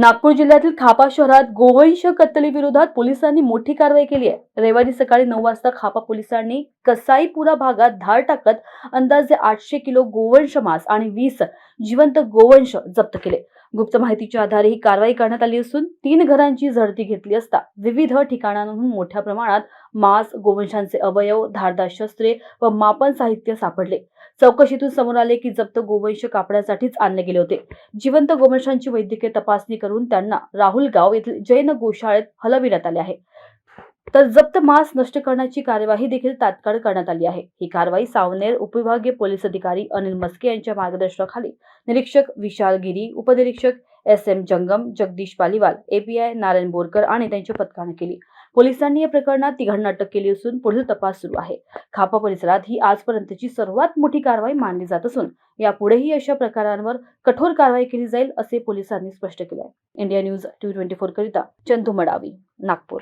नागपूर जिल्ह्यातील खापा शहरात गोवंश कत्तली विरोधात पोलिसांनी मोठी कारवाई केली आहे. रविवारी सकाळी नऊ वाजता खापा पोलिसांनी कसाईपुरा भागात धाड टाकत अंदाजे आठशे किलो गोवंश मांस आणि वीस जिवंत गोवंश जप्त केले. गुप्त माहितीच्या आधारे ही कारवाई करण्यात आली असून तीन घरांची झडती घेतली असता विविध ठिकाणांहून मोठ्या प्रमाणात मांस गोवंशांचे अवयव धारदार शस्त्रे व मापन साहित्य सापडले. चौकशीतून समोर आले की जप्त गोवंश कापण्यासाठीच आणले गेले होते. जिवंत गोवंशांची वैद्यकीय तपासणी करून त्यांना राहुल गाव येथील जैन गोशाळेत हलविण्यात आले आहे. तर जप्त मांस नष्ट करण्याची कार्यवाही देखील तात्काळ करण्यात आली आहे. ही कारवाई सावनेर उपविभागीय पोलीस अधिकारी अनिल मस्के यांच्या मार्गदर्शनाखाली निरीक्षक विशाल गिरी उपनिरीक्षक S M Jangam Jagdish Paliwal API Narayan Borkar आणि त्यांच्या पथकाने केली. पोलिसांनी या प्रकरणात तिघांना अटक केली असून पुढील तपास सुरू आहे. खापा परिसरात ही आजपर्यंतची सर्वात मोठी कारवाई मानली जात असून यापुढेही अशा प्रकारांवर कठोर कारवाई केली जाईल असे पोलिसांनी स्पष्ट केले आहे India news two twenty four करिता चंदू मडावी नागपूर.